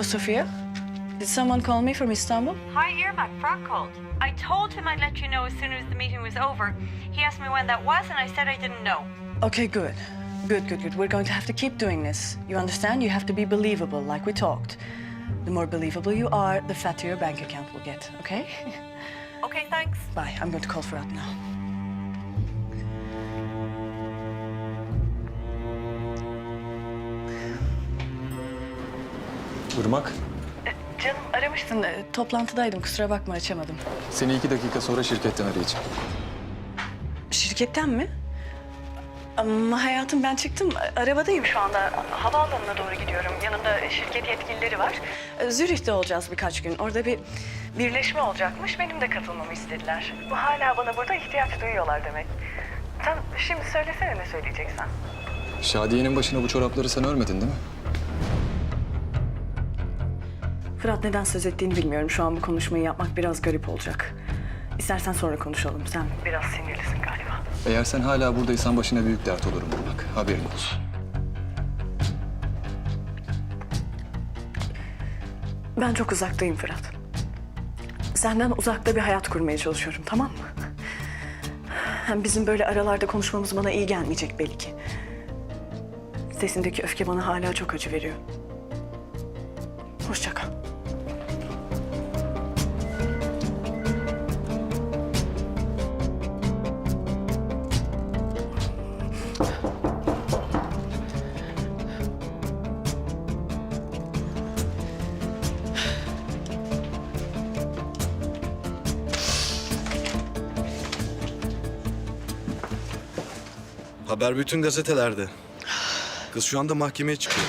Hello, Sophia. Did someone call me from Istanbul? Hi, Irmak. Frank called. I told him I'd let you know as soon as the meeting was over. He asked me when that was, and I said I didn't know. Okay, good. Good, good, good. We're going to have to keep doing this. You understand? You have to be believable, like we talked. The more believable you are, the fatter your bank account will get, okay? Okay, thanks. Bye. I'm going to call Fırat now. Irmak, Canım aramıştın. E, Toplantıdaydım. Kusura bakma açamadım. seni iki dakika sonra şirketten arayacağım. Şirketten mi? Ama hayatım ben çıktım. Arabadayım şu anda. Havaalanına doğru gidiyorum. Yanımda şirket yetkilileri var. Ee, Zürih'te olacağız birkaç gün. Orada bir birleşme olacakmış. Benim de katılmamı istediler. Bu hala bana burada ihtiyaç duyuyorlar demek. Sen şimdi söylesene ne söyleyeceksen. Şadiye'nin başına bu çorapları sen örmedin değil mi? Fırat neden söz ettiğini bilmiyorum. Şu an bu konuşmayı yapmak biraz garip olacak. İstersen sonra konuşalım. Sen biraz sinirlisin galiba. Eğer sen hala buradaysan başına büyük dert olurum Irmak. Haberin olsun. Ben çok uzaktayım Fırat. Senden uzakta bir hayat kurmaya çalışıyorum, tamam mı? Hem bizim böyle aralarda konuşmamız bana iyi gelmeyecek belki. Sesindeki öfke bana hala çok acı veriyor. Hoşça kal. Haber bütün gazetelerde. Kız şu anda mahkemeye çıkıyor.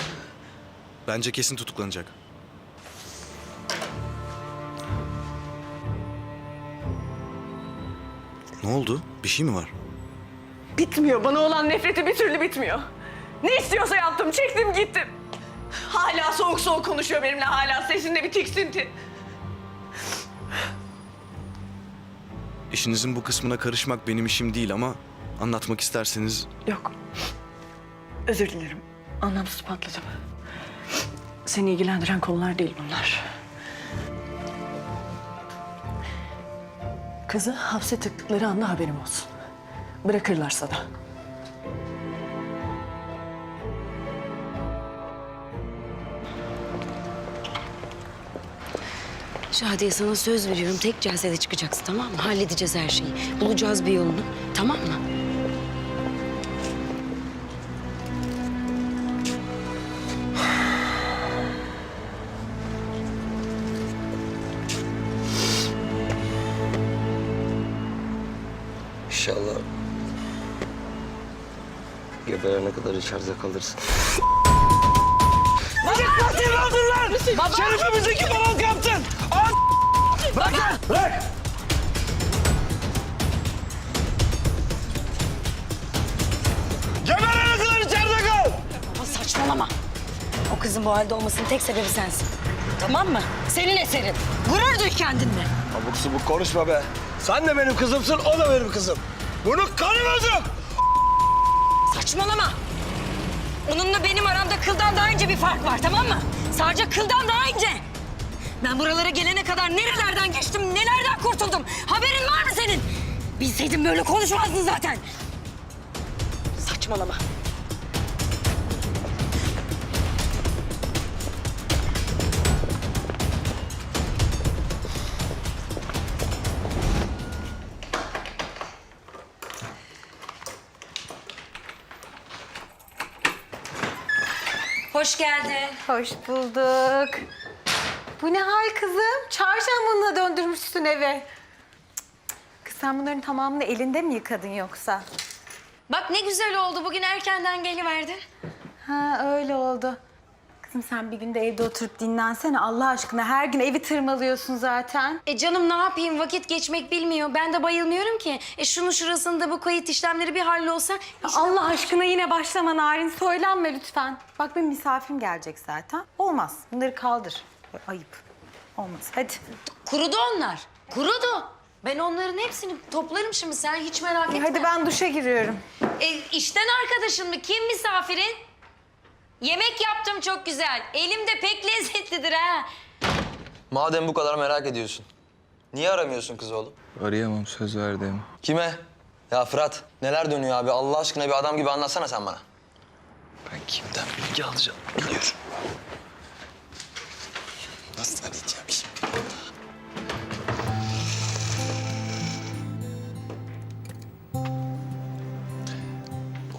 Bence kesin tutuklanacak. Ne oldu? Bir şey mi var? Bitmiyor. Bana olan nefreti bir türlü bitmiyor. Ne istiyorsa yaptım. Çektim gittim. Hala soğuk soğuk konuşuyor benimle. Hala sesinde bir tiksinti. İşinizin bu kısmına karışmak benim işim değil ama anlatmak isterseniz Yok. Özür dilerim. Anlamsız patladım. Seni ilgilendiren konular değil bunlar. Kızı hapse tıktıkları anda haberim olsun. Bırakırlarsa da. Şadiye sana söz veriyorum tek celsede çıkacaksın tamam mı? Halledeceğiz her şeyi. Bulacağız bir yolunu tamam mı? İnşallah geberene kadar içeride kalırsın. Şerefimizdeki balon kaptın. Bırak! Bırak! Geberene kadar içeride kal. Ama saçmalama. O kızın bu halde olmasının tek sebebi sensin. Tamam mı? Senin eserin. Gurur duy kendinle. Abuk subuk konuşma be. Sen de benim kızımsın, o da benim kızım. Bunu kanımız yok. Saçmalama. Onunla benim aramda kıldan daha ince bir fark var tamam mı? Sadece kıldan daha ince. Ben buralara gelene kadar nerelerden geçtim, nelerden kurtuldum. Haberin var mı senin? Bilseydin böyle konuşmazdın zaten. Saçmalama. Geldin. Hoş bulduk. Bu ne hal kızım? Çarşambınla döndürmüşsün eve. Kız sen bunların tamamını elinde mi yıkadın yoksa? Bak ne güzel oldu. Bugün erkenden geliverdin. Ha öyle oldu. Kızım sen bir günde evde oturup dinlensene Allah aşkına. Her gün evi tırmalıyorsun zaten. E canım ne yapayım vakit geçmek bilmiyor. Ben de bayılmıyorum ki. E şunun şurasında bu kayıt işlemleri bir hallolsa. Ya Allah aşkına yine başlama Narin. Söylenme lütfen. Bak benim misafirim gelecek zaten. Olmaz. Bunları kaldır. Ayıp. Olmaz. Hadi. Kurudu onlar. Kurudu. Ben onların hepsini toplarım şimdi sen hiç merak etme. Hadi ben duşa giriyorum. E, işten arkadaşın mı? Kim misafirin? Yemek yaptım çok güzel. Elim de pek lezzetlidir ha. Madem bu kadar merak ediyorsun. Niye aramıyorsun kız oğlum? Arayamam söz verdim. Kime? Ya Fırat neler dönüyor abi Allah aşkına bir adam gibi anlatsana sen bana. Ben kimden bilgi alacağım biliyorum. Nasıl arayacağım şimdi?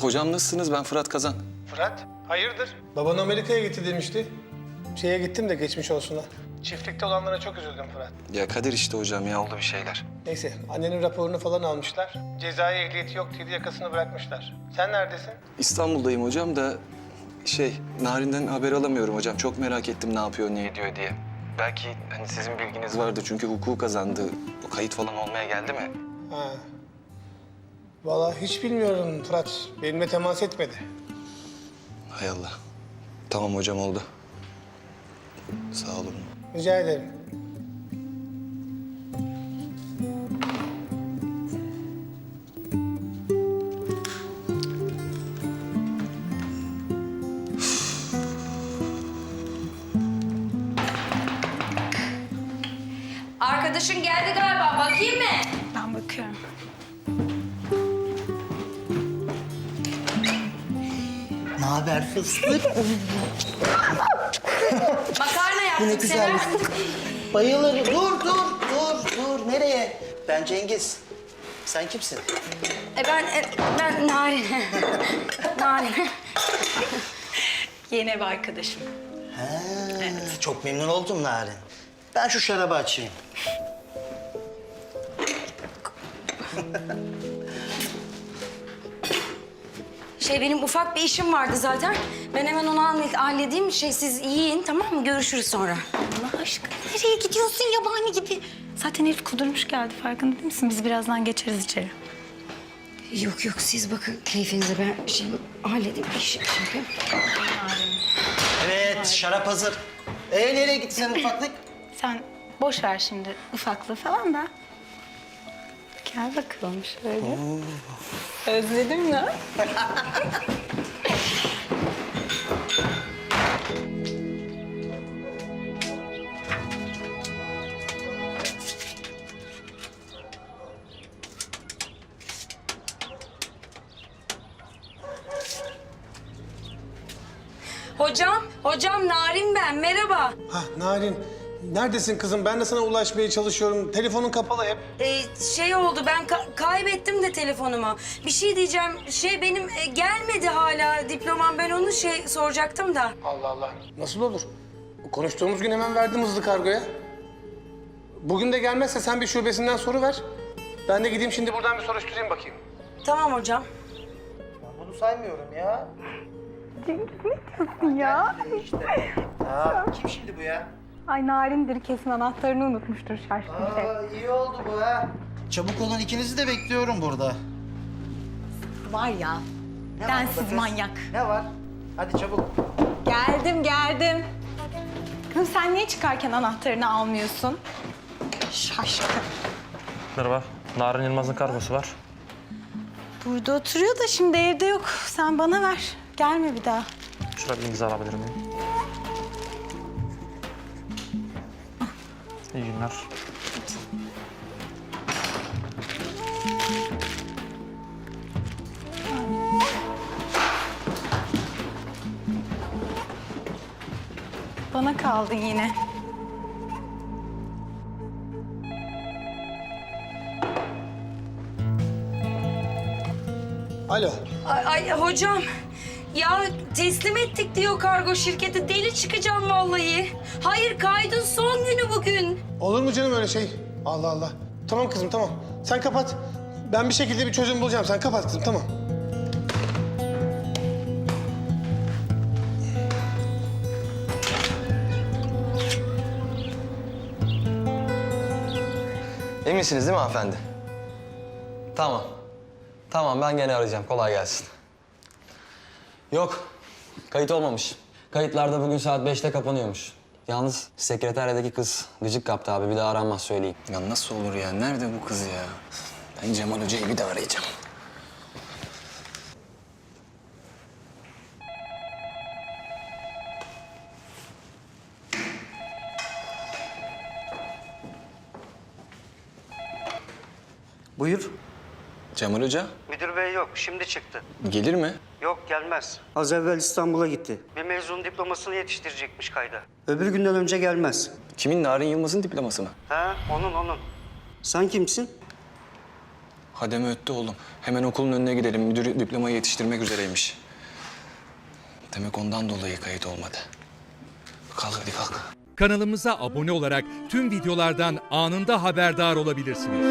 Hocam nasılsınız? Ben Fırat Kazan. Fırat, hayırdır? Baban Amerika'ya gitti demişti. Şeye gittim de geçmiş olsun ha. Çiftlikte olanlara çok üzüldüm Fırat. Ya Kadir işte hocam ya oldu bir şeyler. Neyse, annenin raporunu falan almışlar. Cezai ehliyeti yok diye yakasını bırakmışlar. Sen neredesin? İstanbul'dayım hocam da şey Narin'den haber alamıyorum hocam. Çok merak ettim ne yapıyor, ne ediyor diye. Belki hani sizin bilginiz vardı çünkü hukuku kazandı. O kayıt falan olmaya geldi mi? Ha. Vallahi hiç bilmiyorum Fırat. Benimle temas etmedi. Hay Allah. Tamam hocam oldu. Sağ olun. Rica ederim. Haber fıstık? Makarna yaptım. ne güzel. Bayılırım. Dur, dur, dur, dur. Nereye? Ben Cengiz. Sen kimsin? E ben, e, ben Narin. Narin. Yeni ev arkadaşım. Ha, Çok memnun oldum Narin. Ben şu şarabı açayım. Şey benim ufak bir işim vardı zaten. Ben hemen onu halle- halledeyim. Şey siz yiyin tamam mı? Görüşürüz sonra. Allah aşkına nereye gidiyorsun yabani gibi? Zaten herif kudurmuş geldi farkında değil misin? Biz birazdan geçeriz içeri. Yok yok siz bakın keyfinize ben şey halledeyim bir şey yapayım. Evet, şarap hazır. Ee nereye gitti senin ufaklık? Sen boş ver şimdi ufaklığı falan da. Gel bakalım şöyle. Özledim mi? Hocam, hocam Narin ben. Merhaba. Ha Narin, neredesin kızım? Ben de sana ulaşmaya çalışıyorum. Telefonun kapalı hep. Ee, şey oldu ben ka- kaybettim de telefonumu. Bir şey diyeceğim. Şey benim e, gelmedi hala diplomam. Ben onu şey soracaktım da. Allah Allah. Nasıl olur? Konuştuğumuz gün hemen verdim hızlı kargoya. Bugün de gelmezse sen bir şubesinden soru ver. Ben de gideyim şimdi buradan bir soruşturayım bakayım. Tamam hocam. Ben bunu saymıyorum ya. Ya. İşte. Ya kim şimdi bu ya? Ay narindir kesin anahtarını unutmuştur şaşkın şey. Aa, iyi oldu bu ha. Çabuk olun ikinizi de bekliyorum burada. Var ya. Ne var Densiz kız? manyak. Ne var? Hadi çabuk. Geldim geldim. Kızım sen niye çıkarken anahtarını almıyorsun? Şaşkın. Merhaba. Narin Yılmaz'ın kargosu var. Burada oturuyor da şimdi evde yok. Sen bana ver. Gelme bir daha. Şurada bir imza alabilir miyim? İyi günler. Bana kaldın yine. Alo. Ay, ay hocam. Ya teslim ettik diyor kargo şirketi. Deli çıkacağım vallahi. Hayır kaydın son günü bugün. Olur mu canım öyle şey? Allah Allah. Tamam kızım tamam. Sen kapat. Ben bir şekilde bir çözüm bulacağım. Sen kapat kızım tamam. Eminsiniz değil mi hanımefendi? Tamam. Tamam ben gene arayacağım. Kolay gelsin. Yok. Kayıt olmamış. Kayıtlarda bugün saat 5'te kapanıyormuş. Yalnız sekreteryadaki kız gıcık kaptı abi. Bir daha aranmaz söyleyeyim. Ya nasıl olur ya? Nerede bu kız ya? Ben Cemal Hoca'yı bir de arayacağım. Buyur. Cemal Hoca Müdür bey yok. Şimdi çıktı. gelir mi? Yok gelmez. Az evvel İstanbul'a gitti. Bir mezun diplomasını yetiştirecekmiş kayda. Öbür günden önce gelmez. Kimin Narin Yılmaz'ın diploması mı? Ha onun onun. Sen kimsin? Hademe öttü oğlum. Hemen okulun önüne gidelim. Müdür diplomayı yetiştirmek üzereymiş. Demek ondan dolayı kayıt olmadı. Kalk hadi kalk. Kanalımıza abone olarak tüm videolardan anında haberdar olabilirsiniz.